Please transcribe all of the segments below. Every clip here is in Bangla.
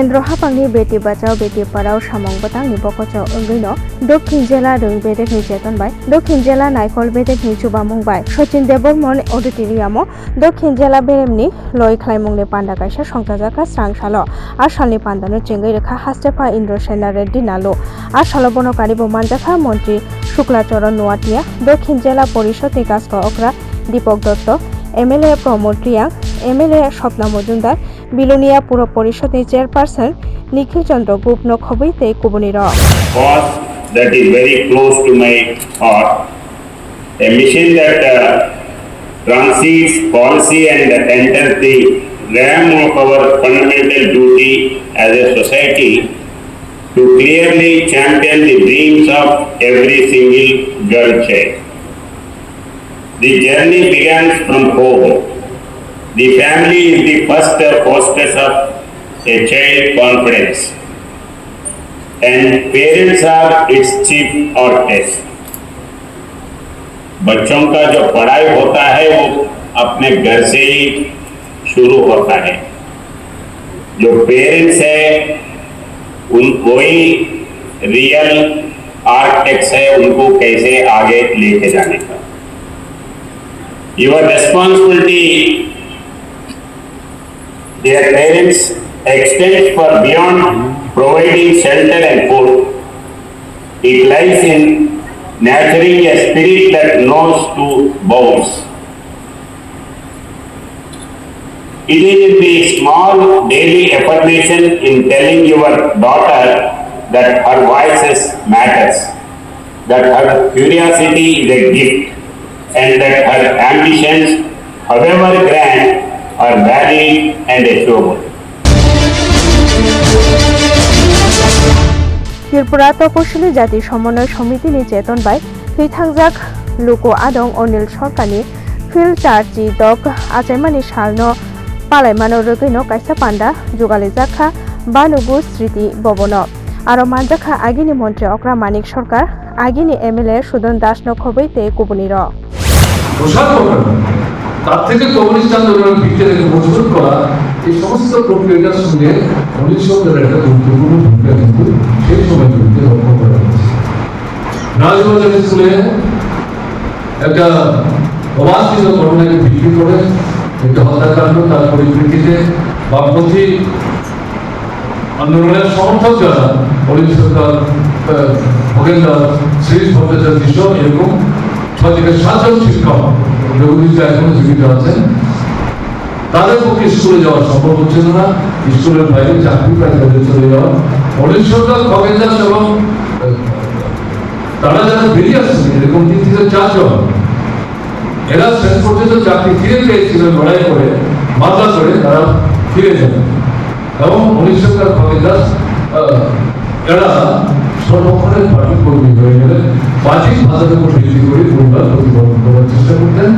কেন্দ্র হাপাংনি বেটি বাঁচাও, বেটি পাড়াও সামং বাতাংনি বকচাও ওঙ্গৈনো দক্ষিণ জেলা রং বেদেকনি চেতন বাই। দক্ষিণ জেলা নাইকল বেদেকনি চুবামুং বাই। সচিন দেববর্মন অডিটোরিয়ামও দক্ষিণ জেলা বেরেমনি লয় খাইমুংনি পান্ডা কাইসা সংতাজাকা স্রাং সালো আসালনি পান্দানো চেঙ্গৈ রেখা হাস্তেফা ইন্দ্র সেনা রেড্ডি নালো আসালো বনকারিব মানজাখা মন্ত্রী শুক্লাচরণ নোয়াটিয়া। দক্ষিণ জেলা পরিষদনি কাজক অকরা দীপক দত্ত। এমএলএ প্রমোদ রিয়াং এমএলএ স্বপ্না মজুমদার বিলোনিয়া পুর পরিষদের চেয়ারপারসন নিখিল চন্দ্র গুপ্ত নখবইতে কুবনি র cause that is very close to my heart. A mission that uh, transcends policy and enters the realm of our fundamental duty as a society to clearly champion the dreams of every single girl child. The journey begins from home. The family is the first hostess of a child confidence and parents are its chief artists. बच्चों का जो पढ़ाई होता है वो अपने घर से ही शुरू होता है जो पेरेंट्स है उन वही रियल आर्किटेक्ट्स है उनको कैसे आगे लेके जाने का your responsibility, dear parents, extends far beyond providing shelter and food. It lies in nurturing a spirit that knows to bounds. It is in the small daily affirmation in telling your daughter that her voices matters, that her curiosity is a gift, and that her ambitions, however grand, are valid and achievable. Tripura তপশিলি জাতি সমন্বয় সমিতিনি চেতন বাই থৈথাংজাক লুকো আদং অনিল সরকারনি ফিল চার্জি দক আচাইমানি সালনো পালাইমানো রগৈনো কাইসা পান্ডা যুগালি জাখা বানুগু স্মৃতি ববন আরও মানজাখা আগিনি মন্ত্রী অকরা মানিক সরকার আগিনি এমএলএ সুদন দাস নখবইতে কুবনি র প্রসার করবে তার থেকে কমিউনিস্ট আন্দোলনের ভিত্তিটাকে মজবুত করা। এই সমস্ত প্রক্রিয়াটার সঙ্গে উনিশশোদের একটা গুরুত্বপূর্ণ ভূমিকা কিন্তু সেই সময় কিন্তু লক্ষ্য করা রাজবাজার স্কুলে একটা অবাঞ্ছিত ঘটনাকে ভিত্তি করে একটা হত্যাকাণ্ড, তার পরিপ্রেক্ষিতে বামপন্থী আন্দোলনের সমর্থক যারা অলিম সরকার ভোগেন্দার শ্রী ভট্টাচার্য, এরকম ছয় থেকে সাতজন শিক্ষক রঘুবীর এখনও জীবিত আছেন। তাদের পক্ষে স্কুলে যাওয়া সম্ভব হচ্ছিল না। স্কুলের বাইরে চাকরি পায় চলে যাওয়া। অলিম সরকার ভোগেন্দার এবং, তারা যারা বেরিয়ে আসছেন এরকম তিন চারজন। এরা শেষ চাকরি ফিরে লড়াই করে মামলা করে তারা ফিরে যান এবং উনিশশো কবিদাস এরা সর্বক্ষণের পার্টি কর্মী হয়ে গেলেন বাজিক ভাষার উপর ভিত্তি করে পরিবার প্রতিপালন করার চেষ্টা করতেন।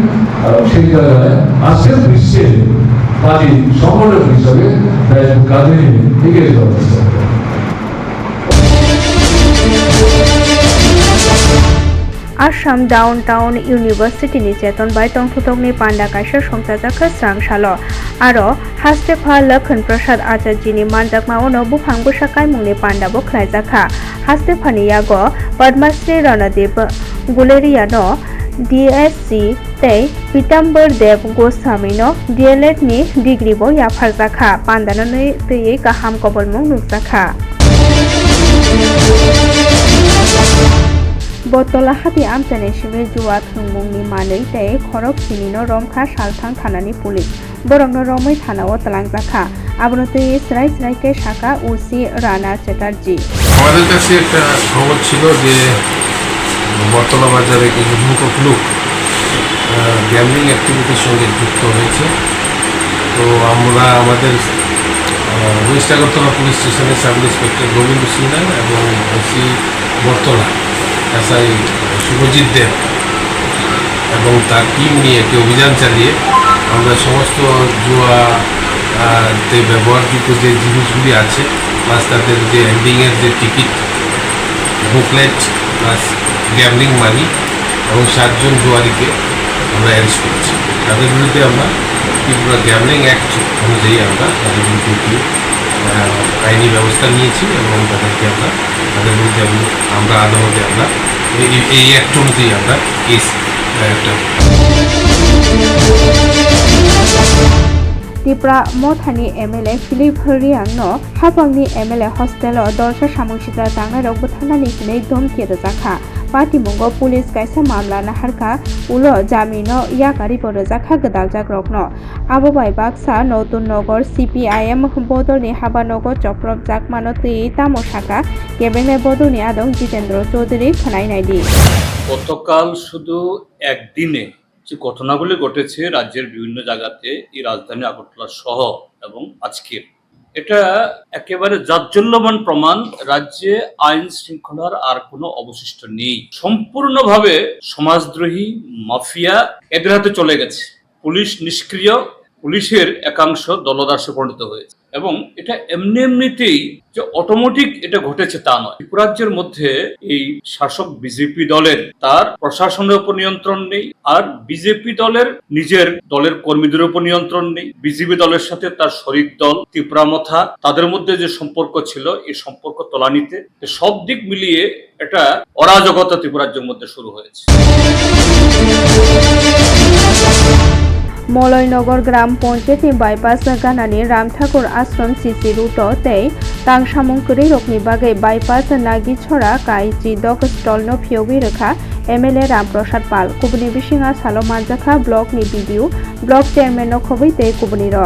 সেই জায়গায় আজকের বিশ্বে সংগঠক হিসাবে নিয়ে এগিয়ে যাওয়ার আসাম ডাউন টাউন ইউনিভার্সিটিনি চেতন বাই টংথুতকনি পান্ডা কাইসা সংসাজাখা স্রাং aro hasdepa lakhan prasad acharyini manjakma uno buphang busakai mungni pandabo khlaijaka hasdephani yago padmasri ranadev guleria no DSc তে পিতাম্বর দেব গোস্বামী নো ডিএলএড নি ডিগ্রি বো ইয়াফারজাখা পান্দাননে তেয়ে কাহাম কবল মুং নুকজাখা বতলা হাতি আমচানে সিমে জুয়া থুংমুংনি মানেই তে খরক সিনিনো রমখা সালথাং থানানি পুলিশ বরং রমই থানা ও তালাং রাখা। আবনত সরাই ইসরাইকে শাখা সি রানা চ্যাটার্জি। আমাদের কাছে একটা খবর ছিল যে বর্তলা বাজারে কিছু মুখক লোক গ্যামলিং অ্যাক্টিভিটির সঙ্গে যুক্ত হয়েছে। তো আমরা আমাদের ওয়েস্ট আগরতলা পুলিশ স্টেশনের সাব ইন্সপেক্টর গোবিন্দ সিনহা এবং ওসি বর্তলা এসআই শুভজিৎ দেব এবং তার টিম নিয়ে একটি অভিযান চালিয়ে আমরা সমস্ত জুয়া তে ব্যবহারযোগ্য যে জিনিসগুলি আছে প্লাস তাদের যে এন্ডিংয়ের যে ticket booklet plus gambling money এবং সাতজন জুয়ারিকে আমরা অ্যারেস্ট করেছি। তাদের বিরুদ্ধে আমরা ত্রিপুরা গ্যামলিং অ্যাক্ট অনুযায়ী আমরা তাদের বিরুদ্ধে আইনি ব্যবস্থা নিয়েছি এবং তাদেরকে আমরা, তাদের বিরুদ্ধে আমরা আদালতে আমরা এই অ্যাক্ট অনুযায়ী আমরা কেস একটা টিপ্রা মথানি এম এল এ ফিলিপ রিয়াংনো হাপাংনি এম এল এ হস্টেল দর্শা সামংসিতা তাঙ্গাই রক থানা নিখিনে ধমকিয়ে জাখা। পাটিমুঙ্গ পুলিশ কাইসা মামলা নাহারকা উলো জামিন ইয়াকারি বরজাখা গদালজাক রকন আবো বাই বাক্সা নতুন নগর সিপিআইএম বদনি হাবানগর চক্রব জাকমানো তুই তামো শাখা কেবেনে বদনি আদং জিতেন্দ্র চৌধুরী খানাই নাইডি গতকাল শুধু একদিনে যে ঘটনাগুলি ঘটেছে রাজ্যের বিভিন্ন জায়গাতে এই রাজধানী আগরতলা সহ এবং আজকের। এটা একেবারে জাজ্জল্যমান প্রমাণ, রাজ্যে আইন শৃঙ্খলার আর কোনো অবশিষ্ট নেই। সম্পূর্ণভাবে সমাজদ্রোহী, মাফিয়া এদের হাতে চলে গেছে। পুলিশ নিষ্ক্রিয়, পুলিশের একাংশ দলদাসে পরিণত হয়েছে। এবং এটা এমনি এমনিতেই যে অটোমেটিক এটা ঘটেছে তা নয়। ত্রিপুরাজ্যের মধ্যে এই শাসক বিজেপি দলের তার প্রশাসনের উপর নিয়ন্ত্রণ নেই, আর বিজেপি দলের নিজের দলের কর্মীদের উপর নিয়ন্ত্রণ নেই। বিজেপি দলের সাথে তার শরিক দল, ত্রিপুরা মথা, তাদের মধ্যে যে সম্পর্ক ছিল, এই সম্পর্ক তলানিতে সব দিক মিলিয়ে এটা অরাজকতা ত্রিপুরাজ্যের মধ্যে শুরু হয়েছে। મલોયનગર ગ્રામ પંચાયતની બાયપાસ ગાનાની રામઠાકોર આશ્રમ સીસી રૂટો તે તાંગશામું કરી રોકની બાગે બાયપાસ નાગી છોડા કાઈ ચીદક સ્ટોલનો ફિયોગી રખા એમએલએ રામપ્રસાદ પાલ કુબની વિશિંગા સાલો મારજાખા બ્લોકની બીડીઓ બ્লক চেয়ারম্যানও খবই তে কুবনির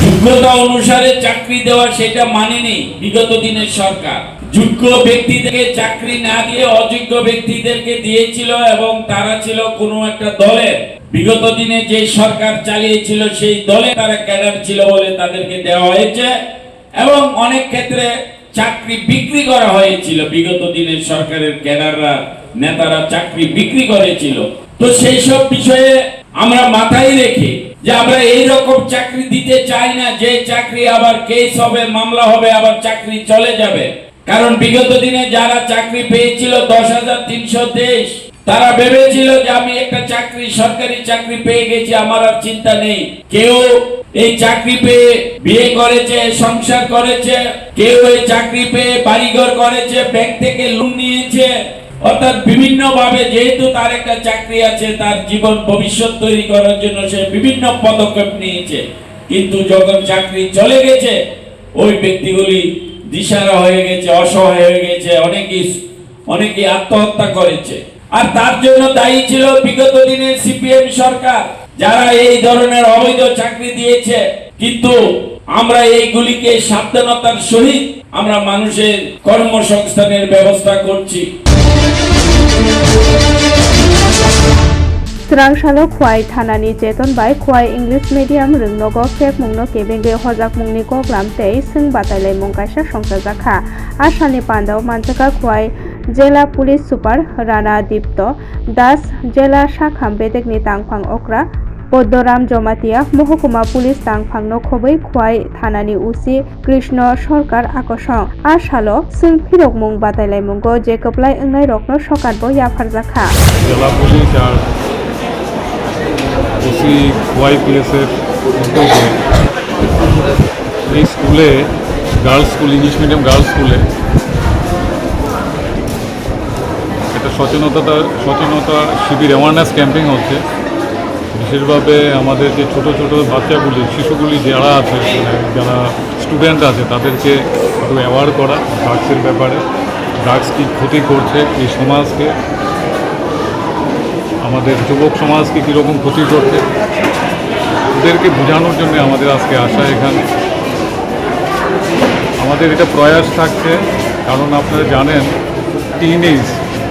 যোগ্যতা অনুসারে চাকরি দেওয়া সেটা মানেনি বিগত দিনের সরকার যোগ্য ব্যক্তিদেরকে চাকরি না দিয়ে অযোগ্য ব্যক্তিদেরকে দিয়েছিল এবং তারা ছিল কোনো একটা দলের বিগত দিনে যে সরকার চালিয়েছিল, সেই দলে তারা ক্যাডার ছিল বলে তাদেরকে দেওয়া হয়েছে। এবং অনেক ক্ষেত্রে চাকরি বিক্রি করা হয়েছিল। বিগত দিনের সরকারের ক্যাডাররা, নেতারা চাকরি বিক্রি করেছিল। তো সেই সব বিষয়ে আমরা মাথায় রেখে যে আমরা এই রকম চাকরি দিতে চাই না, যে চাকরি আবার কেস হবে, মামলা হবে, আবার চাকরি চলে যাবে। কারণ বিগত দিনে যারা চাকরি পেয়েছিল, দশ হাজার তিনশো তেইশ তারা ভেবেছিল যে আমি একটা চাকরি, সরকারি চাকরি পেয়ে গেছি, আমার আর চিন্তা নেই। কেউ এই চাকরি পেয়ে বিয়ে করেছে, সংসার করেছে, কেউ এই চাকরি পেয়ে বাড়িঘর করেছে, ব্যাংক থেকে লোন নিয়েছে। অর্থাৎ বিভিন্ন ভাবে যেহেতু তার একটা চাকরি আছে, তার জীবন, ভবিষ্যৎ তৈরি করার জন্য সে বিভিন্ন পদক্ষেপ নিয়েছে। কিন্তু যখন চাকরি চলে গেছে, ওই ব্যক্তিগুলি দিশারা হয়ে গেছে, অসহায় হয়ে গেছে, অনেকেই অনেকেই আত্মহত্যা করেছে। আর তার জন্য দায়ী ছিল বিগত দিনের সিপিএম সরকার, যারা এই ধরনের অবৈধ চাকরি দিয়েছে। কিন্তু আমরা এইগুলিকে সাবধানতার সহিত আমরা মানুষের কর্মসংস্থানের ব্যবস্থা করছি। খোয়াই থানানি চেতন বাই খোয়াই ইংলিশ মিডিয়াম রংনগ ফেক মুংনো কেবেঙ্গে হজাক মুংনি কোগ্রাম সিং বাতাইলাই সংসার জাখা। আসানি পান্ডাও মানজাকা খোয়াই জেলা পুলিশ সুপার রানা দীপ্ত দাস, জেলা শাখাম বেদেকনি তাংফাং অক্রা পদ্মরাম জমাতিয়া, মহকুমা পুলিশ তাংফাংনো খबै খুৱাই থানানি উচি কৃষ্ণ সরকার আকর্ষণ আর সালো সিং ফিরক মুং বাতাইলাই মুঙ্গো যে কপ্লাই ওংনাই রকনো জাখা। আর ওসি ওয়াইপিএসের উদ্যোগে এই স্কুলে girls school, English medium girls স্কুলে সচেতনতা সচেতনতা শিবির অ্যাওয়ারনেস ক্যাম্পিং হচ্ছে। বিশেষভাবে আমাদের যে ছোট ছোট বাচ্চাগুলি, শিশুগুলি যারা আছে, যারা স্টুডেন্ট আছে, তাদেরকে একটু অ্যাওয়ার করা ড্রাগসের ব্যাপারে। ড্রাগস কী ক্ষতি করছে এই সমাজকে, আমাদের যুবক সমাজকে কীরকম ক্ষতি করছে ওদেরকে বোঝানোর জন্য আমাদের আজকে আসা এখানে। আমাদের এটা প্রয়াস থাকছে, কারণ আপনারা জানেন teen age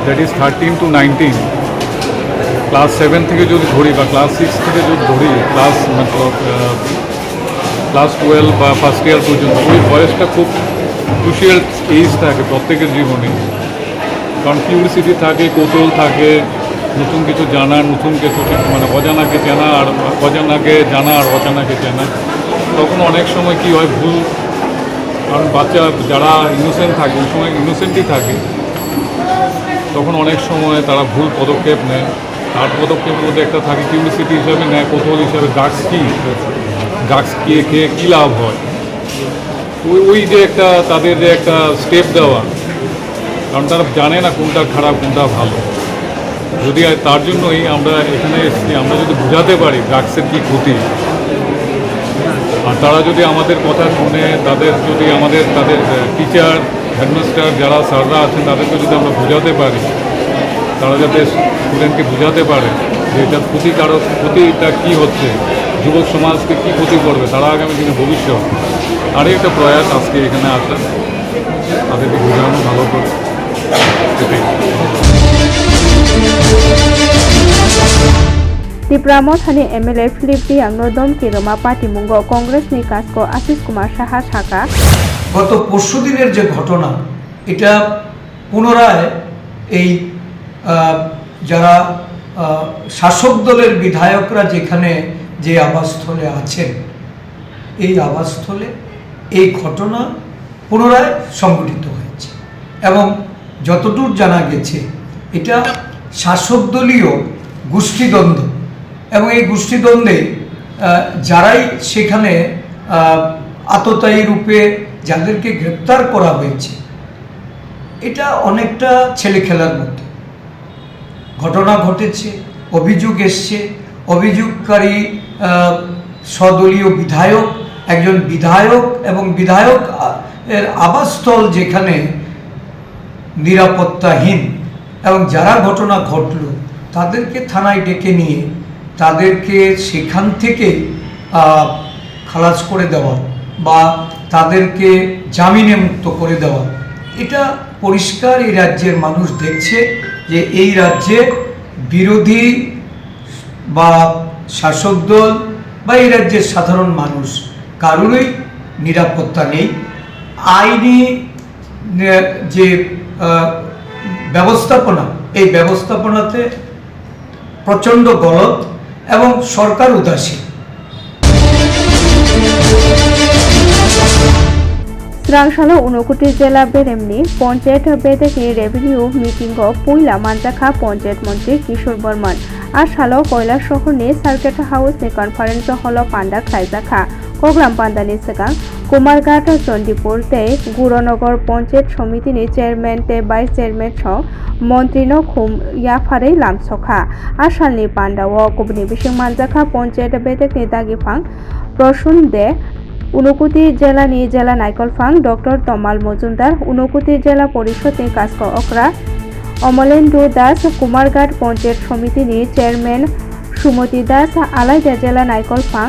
that is thirteen to nineteen class seven থেকে যদি ধরি বা ক্লাস সিক্স থেকে যদি ধরি ক্লাস ক্লাস টুয়েলভ বা ফার্স্ট ইয়ার পর্যন্ত, ওই বয়সটা খুব ক্রুশিয়াল এজ থাকে প্রত্যেকের জীবনে। কারণ কিউরিসিটি থাকে, কৌতূহল থাকে, নতুন কিছু জানা, নতুন কিছু মানে অজানাকে চেনা আর অজানাকে জানা আর অজানাকে চেনা। তখন অনেক সময় কি হয়, ভুল, কারণ বাচ্চা যারা ইনোসেন্ট থাকে, ওই সময় ইনোসেন্টই থাকে। তখন অনেক সময় তারা ভুল পদক্ষেপ নেয়। তার পদক্ষেপের মধ্যে একটা থাকে কিউরিসিটি হিসাবে নেয়, কৌতূহল হিসাবে। ড্রাগস কী? ড্রাগস খেয়ে খেয়ে কী লাভ হয়? ওই ওই যে একটা তাদের যে একটা স্টেপ দেওয়া। কারণ তারা জানে না কোনটা খারাপ, কোনটা ভালো। যদি তার জন্যই আমরা এখানে এসেছি, আমরা যদি বোঝাতে পারি ড্রাগসের কী ক্ষতি। আর তারা যদি আমাদের কথা শুনে, তাদের যদি আমাদের, তাদের টিচার হেডমাস্টার যারা স্যাররা আছেন তাদেরকে যদি আমরা বোঝাতে পারি, তারা যাতে স্টুডেন্টকে বোঝাতে পারে যে এটার ক্ষতিকারক, ক্ষতিটা কী হচ্ছে, যুবক সমাজকে কী ক্ষতি করবে, তারা আগামী দিনে ভবিষ্যৎ। আরই একটা প্রয়াস আজকে এখানে আসা। তাদেরকে বোঝানো ভালো করে। এটাই। টিপ্রামথানি এমএলএ ফিলিপ দিয়াংনো দমকি রোমা পার্টি মুঙ্গ কংগ্রেসনি কাজকো আশিস কুমার সাহা শাখা গত পরশু দিনের যে ঘটনা, এটা পুনরায় এই যারা শাসক দলের বিধায়করা যেখানে যে আবাসস্থলে আছেন, এই আবাসস্থলে এই ঘটনা পুনরায় সংঘটিত হয়েছে। এবং যতদূর জানা গেছে, এটা শাসক দলীয় গোষ্ঠীদ্বন্দ্ব এবং এই গোষ্ঠীদ্বন্দ্বে যারাই সেখানে আততায়ী রূপে যাদেরকে গ্রেপ্তার করা হয়েছে এটা অনেকটা ছেলে খেলার মধ্যে। ঘটনা ঘটেছে অভিযোগ এসছে অভিযোগকারী আহ, স্বদলীয় বিধায়ক একজন বিধায়ক এবং বিধায়ক এর আবাসস্থল যেখানে নিরাপত্তাহীন এবং যারা ঘটনা ঘটলো তাদেরকে থানায় ডেকে নিয়ে তাদেরকে সেখান থেকে খালাস করে দেওয়া বা তাদেরকে জামিনে মুক্ত করে দেওয়া। এটা পরিষ্কার এই রাজ্যের মানুষ দেখছে যে এই রাজ্যে বিরোধী বা শাসক দল বা এই রাজ্যের সাধারণ মানুষ কারোরই নিরাপত্তা নেই। আইনি যে ব্যবস্থাপনা, এই ব্যবস্থাপনাতে প্রচণ্ড গলত এবং সরকার উদাসীন। স্রাংশালো উনকোটি জেলা বেরেমনি পঞ্চায়েত বেদেকনি রেভিনিউ মিটিং পুইলা মানজাখা পঞ্চায়েত মন্ত্রী কিশোর বর্মন আর সালো কয়লা শহর নে সার্কেট হাউস নে কনফারেন্স হল পান্ডা খাইজাখা, কোগ্রাম পান্ডা নে সিগাं কুমারঘাট, চণ্ডীপুর তে গুরনগর পঞ্চায়েত সমিতিনি চেয়ারম্যান তে ভাইস চেয়ারম্যান সহ মন্ত্রীনো খুম ইয়াফারে লামসখা আসালনি পান্ডাও কুবনি বিশিং মানজাখা, পঞ্চায়েত বেদেকনি দাগিফাং প্রসূন দে ঊনকোটি জেলানি জেলা নাইকলফাং ডক্টর তমাল মজুমদার ঊনকোটি জেলা পরিষদনি কাজক অকরা, অমলেন্দু দাস, কুমারঘাট পঞ্চায়েত সমিতিনি চেয়ারম্যান সুমতি দাস, আলাইদা জেলা নাইকলফাং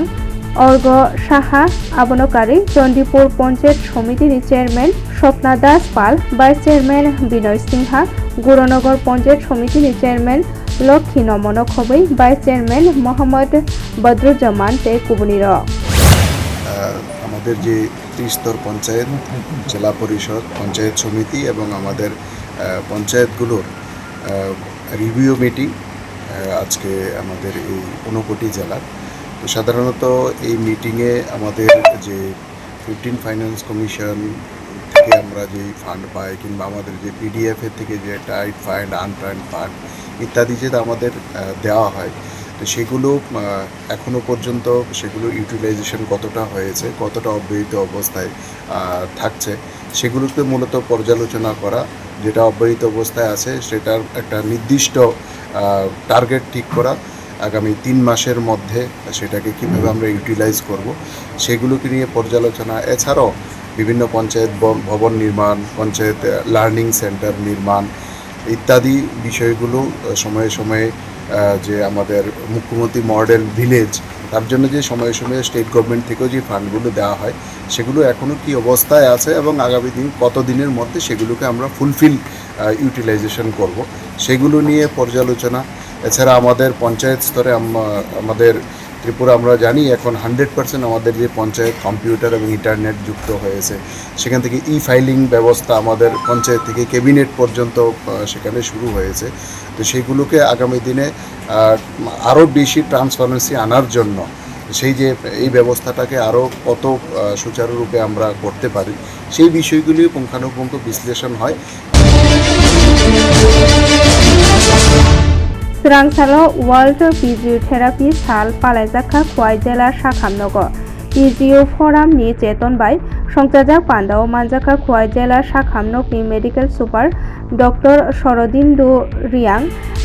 অর্গ সাহা, আবনকারী, চণ্ডীপুর পঞ্চায়েত সমিতির chairman Swapna Das Pal, vice chairman Binoy Sinha, Gournagar panchayat সমিতির চেয়ারম্যান লক্ষ্মী নমন খবৈ ভাইস চেয়ারম্যান মোহাম্মদ বদরুজ্জামান তে কুবনির আমাদের যে ত্রিস্তর পঞ্চায়েত, জেলা পরিষদ, পঞ্চায়েত সমিতি এবং আমাদের পঞ্চায়েতগুলোর রিভিউ মিটিং আজকে আমাদের এই ঊনকোটি জেলার সাধারণত এই মিটিংয়ে আমাদের যে ফিফটিন ফাইন্যান্স কমিশন থেকে আমরা যে ফান্ড পাই কিংবা আমাদের যে পিডিএফের থেকে যে টাইট ফান্ড আনটাইড ফান্ড ইত্যাদি যে আমাদের দেওয়া হয় তো সেগুলো আহ, এখনও পর্যন্ত সেগুলো ইউটিলাইজেশন কতটা হয়েছে কতটা অব্যাহত অবস্থায় থাকছে সেগুলোকে মূলত পর্যালোচনা করা যেটা অব্যাহত অবস্থায় আছে সেটার একটা নির্দিষ্ট টার্গেট ঠিক করা আগামী তিন মাসের মধ্যে সেটাকে কীভাবে আমরা ইউটিলাইজ করব, সেগুলোকে নিয়ে পর্যালোচনা। এছাড়াও বিভিন্ন পঞ্চায়েত ভবন নির্মাণ, পঞ্চায়েত লার্নিং সেন্টার নির্মাণ ইত্যাদি বিষয়গুলো সময়ে সময়ে যে আমাদের মুখ্যমন্ত্রী মডেল ভিলেজ তার জন্য যে সময়ে সময়ে স্টেট গভর্নমেন্ট থেকেও যে ফান্ডগুলো দেওয়া হয়, সেগুলো এখনও কি অবস্থায় আছে এবং আগামী দিন কত দিনের মধ্যে সেগুলোকে আমরা ফুলফিল ইউটিলাইজেশন করব, সেগুলো নিয়ে পর্যালোচনা। এছাড়া আমাদের পঞ্চায়েত স্তরে আমাদের ত্রিপুরা আমরা জানি এখন হান্ড্রেড পার্সেন্ট আমাদের যে পঞ্চায়েত কম্পিউটার এবং ইন্টারনেট যুক্ত হয়েছে, সেখান থেকে ই ফাইলিং ব্যবস্থা আমাদের পঞ্চায়েত থেকে ক্যাবিনেট পর্যন্ত সেখানে শুরু হয়েছে। তো সেইগুলোকে আগামী দিনে আরও বেশি ট্রান্সপারেন্সি আনার জন্য সেই যে এই ব্যবস্থাটাকে আরও কত সুচারুরূপে আমরা করতে পারি, সেই বিষয়গুলি পুঙ্খানুপুঙ্খ বিশ্লেষণ হয়। ফিজিওথেরাপি সাল পালাইজাখা খোয়াই জেলা শাখামনগর পিজিও ফরামনি চেতন বাই সংচাজাক পান্ডাও মানজাকা খোয়াই জেলা শাখাম নকনি medical super doctor Sharadindu Reang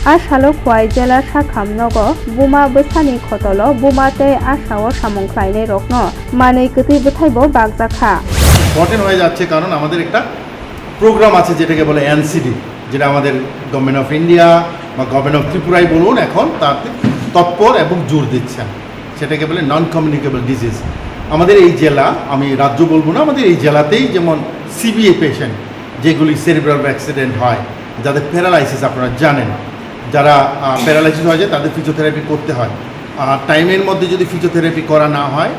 আশালো Khowai জেলা শাখাম নগ বুমা বসানি খতল বুমাতে আশাও সামংখ্লাইনে রত্ন মানে কতি বুথাইব বাগজাখা। ইম্পর্টেন্ট হয়ে যাচ্ছে কারণ আমাদের একটা প্রোগ্রাম আছে যেটাকে বলে এনসিডি যেটা আমাদের গভর্নমেন্ট অফ ইন্ডিয়া বা গভর্নমেন্ট অফ ত্রিপুরাই বলুন এখন তাতে তৎপর এবং জোর দিচ্ছেন। সেটাকে বলে নন কমিউনিকেবল ডিজিজ আমাদের এই জেলা, আমি রাজ্য বলব না, আমাদের এই জেলাতেই যেমন সিবিএ পেশেন্ট যেগুলি সেরিব্রাল অ্যাক্সিডেন্ট হয়, যাদের প্যারালাইসিস আপনারা জানেন। যারা প্যারালাইসিস হয়ে যায়, তাদের ফিজিওথেরাপি করতে হয়। আর টাইমের মধ্যে যদি ফিজিওথেরাপি করা না হয়,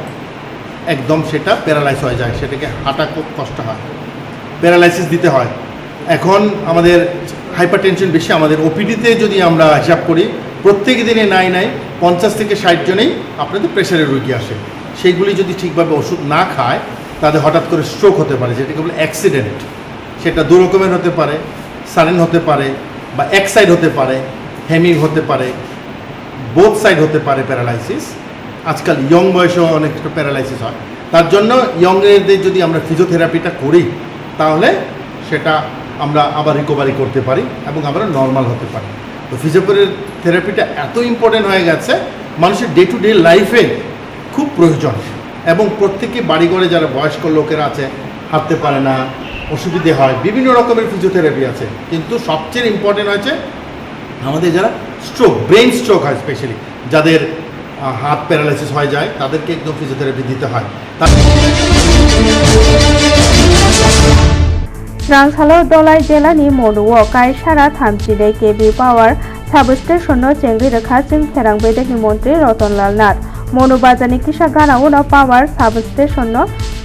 একদম সেটা প্যারালাইস হয়ে যায়, সেটাকে হাঁটা খুব কষ্ট হয়। প্যারালাইসিস দিতে হয়। এখন আমাদের হাইপার টেনশন বেশি, আমাদের ওপিডিতে যদি আমরা হিসাব করি, প্রত্যেক দিনে নাই নাই পঞ্চাশ থেকে ষাট জনেই আপনাদের প্রেশারের রোগী আসে। সেইগুলি যদি ঠিকভাবে ওষুধ না খায় তাদের হঠাৎ করে স্ট্রোক হতে পারে, যেটাকে বলে অ্যাক্সিডেন্ট সেটা দু রকমের হতে পারে সারেন হতে পারে বা এক সাইড হতে পারে হেমিং হতে পারে বোথ সাইড হতে পারে প্যারালাইসিস আজকাল ইয়ং বয়সেও অনেকটা প্যারালাইসিস হয়। তার জন্য ইয়ংদের যদি আমরা ফিজিওথেরাপিটা করি, তাহলে সেটা আমরা আবার রিকভারি করতে পারি এবং আমরা নর্মাল হতে পারি। তো ফিজিওথেরাপিটা এত ইম্পর্টেন্ট হয়ে গেছে, মানুষের ডে টু ডে লাইফে খুব প্রয়োজন এবং প্রত্যেকে বাড়িঘরে যারা বয়স্ক লোকেরা আছে, হাঁটতে পারে না, অসুবিধে হয়, বিভিন্ন রকমের ফিজিওথেরাপি আছে। কিন্তু সবচেয়ে ইম্পর্টেন্ট হয়েছে আমাদের যারা স্ট্রোক ব্রেন স্ট্রোক হয় স্পেশালি যাদের হাত প্যারালাইসিস হয়ে যায়, তাদেরকে একদম ফিজিওথেরাপি দিতে হয়। রাংসালদোলাই জেলাनि मनुवाव সারা थामजिनै केबि पावार সাবস্টেশনও চেঙ্গি রেখা চিং ফেরাং বেদেকি মন্ত্রী রতনলাল নাথ। মনুবাজানি কিসা গানাও ন পাওয়ার সাবস্টেশন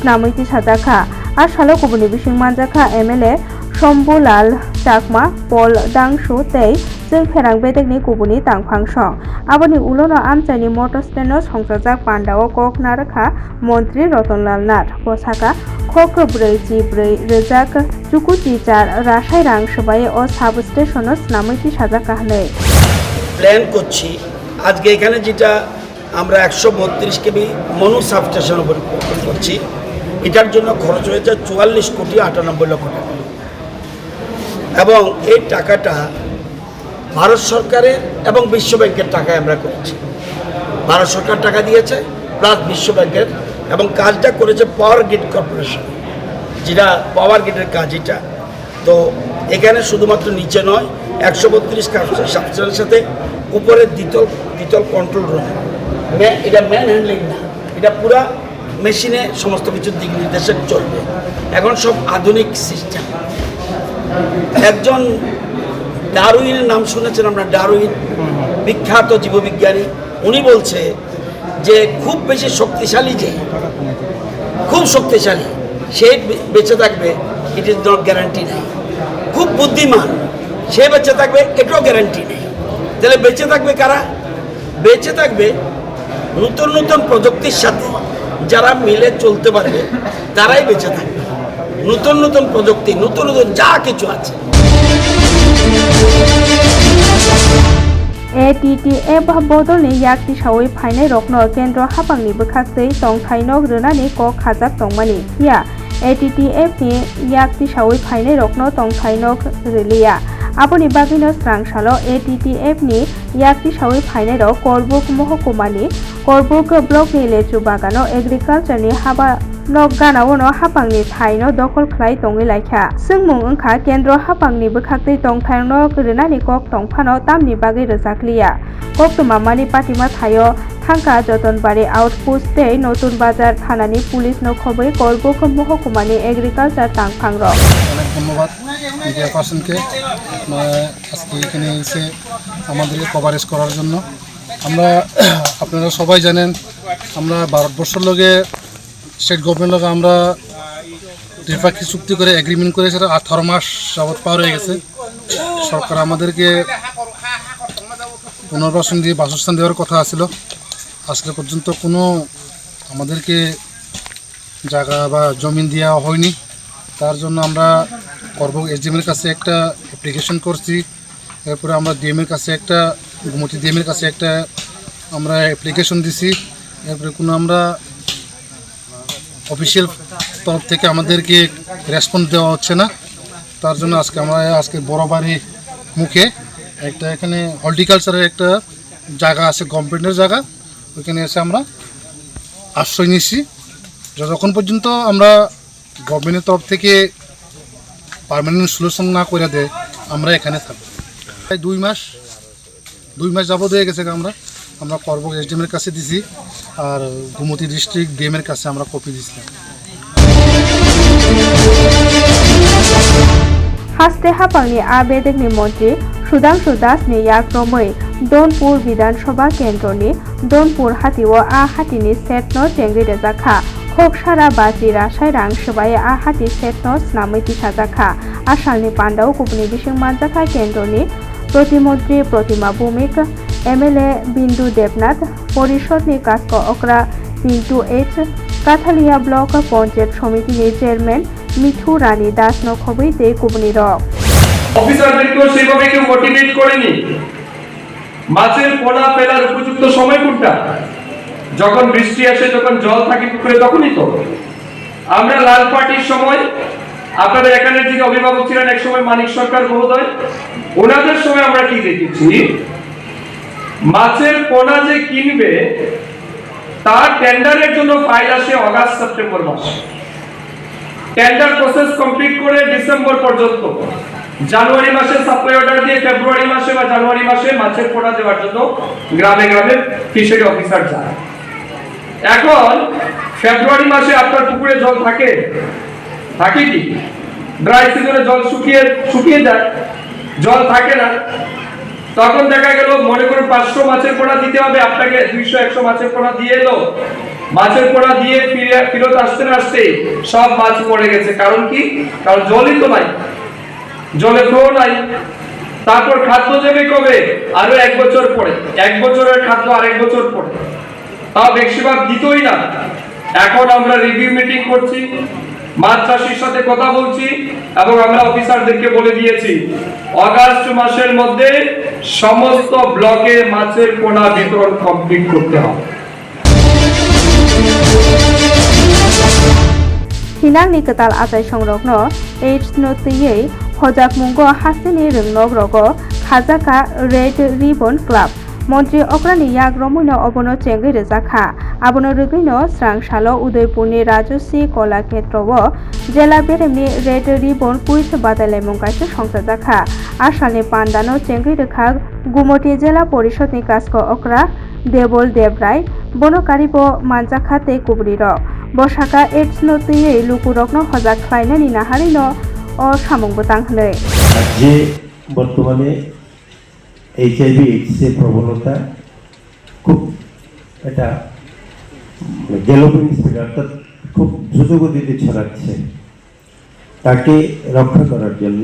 নামইতি সাজাখা আর সালো কুবুনি বিশিং মানজাখা এমএলএ শম্ভুলাল চাকমা, পল দাংশু তেই চিং ফেরাং বেদেকনি কুবুনি তাংফাংস আবনি উলন আমচাইনি মটর স্ট্যান্ড সংসাজাক পান্ডাও কক না রেখা মন্ত্রী রতনলাল নাথ। পোশাকা ब्रै जिब्रै रोजाक चुकुति चार রাশাই রাং সবাই ও সাব স্টেশন স্নামৈতি সাজা কাহলে প্ল্যান করছি আজকে এখানে যেটা আমরা একশো বত্রিশ কেবি মনু সাবস্টেশন ওপেন করছি এটার জন্য খরচ হয়েছে চুয়াল্লিশ কোটি আটানব্বই লক্ষ টাকা এবং এই টাকাটা ভারত সরকারের এবং বিশ্ব ব্যাংকের টাকায় আমরা করেছি ভারত সরকার টাকা দিয়েছে প্লাস বিশ্ব ব্যাংকের এবং কাজটা করেছে পাওয়ার গ্রিড কর্পোরেশন যেটা পাওয়ার গ্রিডের কাজ এটা। তো এখানে শুধুমাত্র নিচে নয় একশো বত্রিশ সাবস্টেশনের সাথে উপরের দ্বিতল দ্বিতল কন্ট্রোল রুম এটা ম্যান হ্যান্ডলিং না এটা পুরা মেশিনে সমস্ত কিছু দিক নির্দেশে চলবে। এখন সব আধুনিক সিস্টেম একজন ডারউইনের নাম শুনেছেন আমরা ডারউইন বিখ্যাত জীববিজ্ঞানী। উনি বলছে যে খুব বেশি শক্তিশালী যে, খুব শক্তিশালী, সে বেঁচে থাকবে ইট ইজ নট গ্যারান্টি নেই। খুব বুদ্ধিমান, সে বেঁচে থাকবে, এটাও গ্যারান্টি নেই। তাহলে বেঁচে থাকবে কারা? বেঁচে থাকবে নতুন নতুন প্রযুক্তির সাথে যারা মিলে চলতে পারবে, তারাই বেঁচে থাকবে। নতুন নতুন প্রযুক্তি, নতুন নতুন যা কিছু আছে। एटिटिएफ बदलनि याकति सावै फाइनाय रकनो केन्द्र हाबांनि बोखासै तंथाइनो रोनानि क खाजाक तंमानि या एटिटिएफ नि याकति सावै फाइनाय रकनो तंथाइनो रिलिया आबनि बागैनो स्रांसालो एटिटिएफ नि याकति सावै फाइनाय रक करबुक महकुमानि करबुक ब्लकनि लेचु बागानो एग्रिकालचारनि हाबा nok ganawono hapangni thaino dokol khlai tongwi laikha sungmung wngkha kendro hapang ni bukhaktei tong hapangni bwkhaktwi tongthaino rwnani kok tongphano tamni bagwi rwjakliya koktwma mani patima thaio থাঙ্কা যতনবাড়ি আউটপোস্ট নতুন বাজার থানানি পুলিশ নখবৈ করবুক মহকুমানি এগ্রিকালচার তাংফাং রক অনেক ধন্যবাদ মিডিয়া পার্সনকে আজকে এখানে এসে আমাদেরকে কভারেজ করার জন্য আমরা আপনারা সবাই জানেন আমরা ভারতবর্ষের লগে স্টেট গভর্নমেন্ট আমরা দ্বিপাক্ষিক চুক্তি করে এগ্রিমেন্ট করে সেটা আঠারো মাস যাবৎ পার হয়ে গেছে। সরকার আমাদেরকে পুনর্বাসন দিয়ে বাসস্থান দেওয়ার কথা ছিল আজকে পর্যন্ত কোনো আমাদেরকে জায়গা বা জমিন দেওয়া হয়নি। তার জন্য আমরা করব এসডিএমের কাছে একটা অ্যাপ্লিকেশন করছি। এরপরে আমরা ডিএমের কাছে একটা, গুমতি ডিএমের কাছে একটা আমরা অ্যাপ্লিকেশন দিছি। এরপরে কোনো আমরা অফিসিয়াল তরফ থেকে আমাদেরকে রেসপন্স দেওয়া হচ্ছে না। তার জন্য আজকে আমরা আজকে বড় বাড়ি মুখে একটা এখানে হর্টিকালচারের একটা জায়গা আছে, গভর্নমেন্টের জায়গা। ওইখানে এসে আমরা আশ্রয় নিচ্ছি যতক্ষণ পর্যন্ত আমরা গভর্নমেন্টের তরফ থেকে পার্মানেন্ট সলিউশন না করে দেয়, আমরা এখানে থাকব। দুই মাস দুই মাস যাবত হয়ে গেছে আমরা। আমরা করব এসডিএমের কাছে দিছি আর গুমতি ডিস্ট্রিক্ট ডিএমের কাছে আমরা কপি দিছিলাম। হাসতে হাপাংনি আবেদকনি মন্ত্রী সুধাংশু দাসনি ইয়াক্রমে দোনপুর বিধানসভা কেন্দ্রনি দোনপুর হাতি ও আ হাতি হাতিনি সেটন চেঙ্গি রেজাখা হোক সারা বাজি রাশাই রাং সবাই আ হাতি সেটন স্নামৈতি সাজাখা আসামনি পান্ডাও কুপনি বিশিং মানজাখা কেন্দ্রনি প্রতিমন্ত্রী প্রতিমা ভৌমিক এমএলএ বিন্দু দেবনাথ পরিষদ કાસ્કો ઓકરા પિન્ટુ এইচ કાથલિયા ব্লক পঞ্চায়েত সমিতির চেয়ারম্যান মিঠু রানী দাস নখবইতে কুবনির অফিসারদেরকেও সেভাবে কেউ মোটিভেট করেনি। মাছের পোনা ফেলার উপযুক্ত সময় কোনটা? যখন বৃষ্টি আসে, যখন জল থাকে পুকুরে, তখনই তো। আমরা লাল পার্টির সময়, আপনাদের এখানে যিনি অভিভাবক ছিলেন, এক সময় মানিক সরকার মহোদয়, ওনাদের সময় আমরা কি দেখেছি? মাছের পোনা যে কিনবে, তার টেন্ডারের জন্য ফাইল আসে অগাস্ট, সেপ্টেম্বর মাসে। টেন্ডার প্রসেস কমপ্লিট করে ডিসেম্বর পর্যন্ত। জানুয়ারি মাসে সাপ্লাই অর্ডার দিয়ে ফেব্রুয়ারি মাসে বা জানুয়ারি মাসে মাছের পোনা দেওয়ার জন্য গ্রামে গ্রামে ফিশারি অফিসার যায়। এখন ফেব্রুয়ারি মাসে আপনার পুকুরে জল থাকে। থাকে কি? ড্রাই সিজনে জল শুকিয়ে শুকিয়ে যায়। জল থাকে না। তখন দেখা গেল, মনে করুন পাঁচশো মাছের পোনা দিতে হবে, আপনাকে দুইশো, একশো মাছের পোনা দিয়ে এলো। মাছের পোনা দিয়ে ফিরে ফেরত আসতে না আসতে সব মাছ পড়ে গেছে। কারণ কি? কারণ জলই তো নাই। জলে ফ্লো নাই। তারপর খাদ্য দেবে কবে? আরও এক বছর পরে। এক বছরের খাদ্য আরেক বছর পরে। তাও বেশিরভাগ দিতই না। এখন আমরা রিভিউ মিটিং করছি। চাষির সাথে কথা বলছি এবং আমরা অফিসারদেরকে বলে দিয়েছি অগাস্ট মাসের মধ্যে সমস্ত ব্লকে মাছের পোনা বিতরণ কমপ্লিট করতে হবে hinangni ketal achai songrokno aids no tiyei hojak mungo hasini ringnok rogo khajaka red ribbon club মন্ত্রী অক্রানি ইয়াক রমুনো অবনো চেঙ্গি রেজাখা। আবনো রুগিনো স্রাংশালো উদয়পুরনি রাজস্বী কলাক্ষেত্র ও জেলা বেরেমনি রেড রিবন কুইজ বাদাইলাইমুং কাছে সংসাজাখা আসামনি পান্ডানো চেঙ্গি রেখা গুমটি জেলা পরিষদনি কাজক অক্রা দেবল দেবরায়। বনকারিব মানজাখাতে কুবরি রক বসাকা AIDS no tui lukurokno hojak khlainani naharino o samungbo tanghnoi যে বর্তমানে এইচআইভি এইডসের প্রবণতা খুব এটা গ্যালোপিং স্পিড অর্থাৎ খুব দ্রুত গতিতে ছড়াচ্ছে। তাকে রক্ষা করার জন্য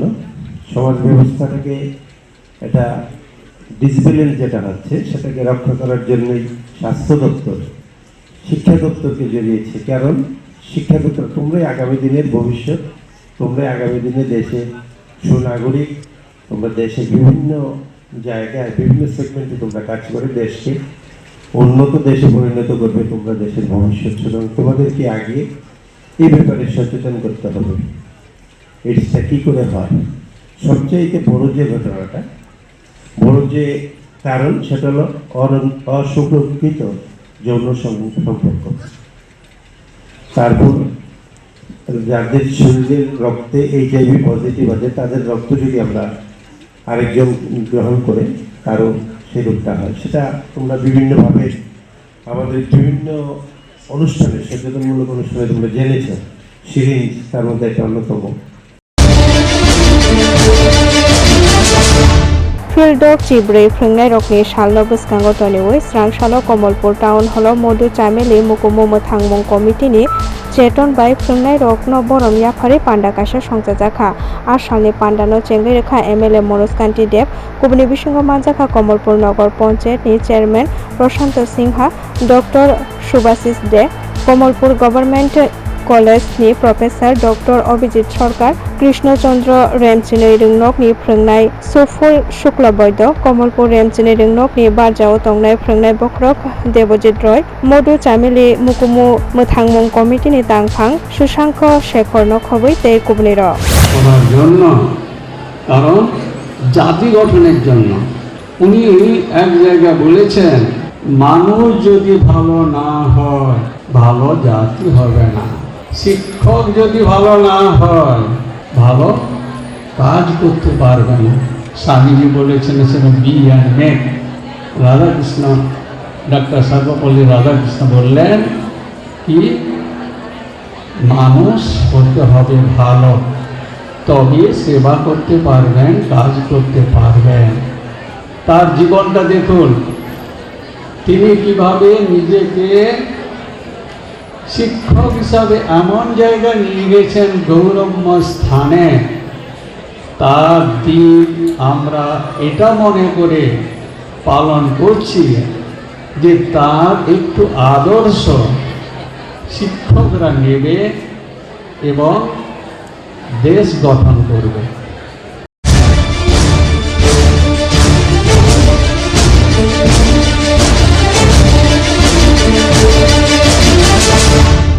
সমাজ ব্যবস্থাটাকে এটা ডিসিপ্লিন যেটা হচ্ছে, সেটাকে রক্ষা করার জন্যই স্বাস্থ্য দপ্তর, শিক্ষা দপ্তরকে জড়িয়েছে। কারণ শিক্ষা দপ্তর, তোমরাই আগামী দিনের ভবিষ্যৎ, তোমরাই আগামী দিনে দেশে সুনাগরিক, তোমরা দেশে বিভিন্ন জায়গায় বিভিন্ন সেগমেন্টে তোমরা কাজ করে দেশকে উন্নত দেশে পরিণত করবে, তোমরা দেশের ভবিষ্যৎ সুতরাং তোমাদেরকে আগে এই ব্যাপারে সচেতন করতে হবে। এটা কী করে হয়? সবচাইতে বড় যে ঘটনাটা, বড় যে কারণ সেটা হলো অসুরক্ষিত যৌন সম- সম্পর্ক। তারপর যাদের শরীরের রক্তে এইচআইভি পজিটিভ আছে, তাদের রক্ত যদি আমরা আরেকজন গ্রহণ করে কারও সেই রোগটা হয়। সেটা তোমরা বিভিন্নভাবে আমাদের বিভিন্ন অনুষ্ঠানে, সচেতনমূলক অনুষ্ঠানে তোমরা জেনেছ। সিরিঞ্জ তার মধ্যে একটা অন্যতম। ফিল্ডক চিব্রে ফ্রিংনাই, রকনি সালনো বসকাঙ্গ তনিওই স্রাংশালো Kamalpur, town hall, Madhu, Chameli, মুকুমু, মথাংমং, কমিটিনি Chetan by ফুলনাই রগ্ন বরম ইয়াফারে পান্ডা কাশা আর সামনে পান্ডানো চেঙ্গি রেখা এমএলএ মনোজ কান্তি দেব। কুবনি বিসঙ্গ মানজাখা কমলপুর নগর পঞ্চায়েতনি chairman Prashanta Sinha. Doctor Subhashis De. Kamalpur government कलेजनि प्रफेसार डक्टर अभिजित सरकार कृष्णचन्द्र रेमचिनि रोंनकनि फोरोंनाय सुफुल शुक्ल वैद्य कमलपुर रेमचिनि रोंनकनि बारजाव तंनाय फोरोंनाय बख्रक देबजित रय मधु चामिलि मुकुमु मोथांमुं कमिटिनि दांफां सुशांक शेखर नखबै तै कुबनिर করার জন্য কারণ জাতি গঠনের জন্য উনি এক জায়গায় বলেছেন মানুষ যদি ভালো না হয় ভালো জাতি হবে না শিক্ষক যদি ভালো না হয়, ভালো কাজ করতে পারবে না। স্বামীজি বলেছেন সেটা be and make Radhakrishna, doctor Sarvepalli Radhakrishna বললেন কি, মানুষ হতে হবে ভালো, তবে সেবা করতে পারবেন, কাজ করতে পারবেন। তার জীবনটা দেখুন, তিনি কীভাবে নিজেকে শিক্ষক হিসাবে এমন জায়গায় নিয়ে গেছেন গৌরবময় স্থানে। তার দিন আমরা এটা মনে করে পালন করছি যে তার একটু আদর্শ শিক্ষকরা নেবে এবং দেশ গঠন করবে।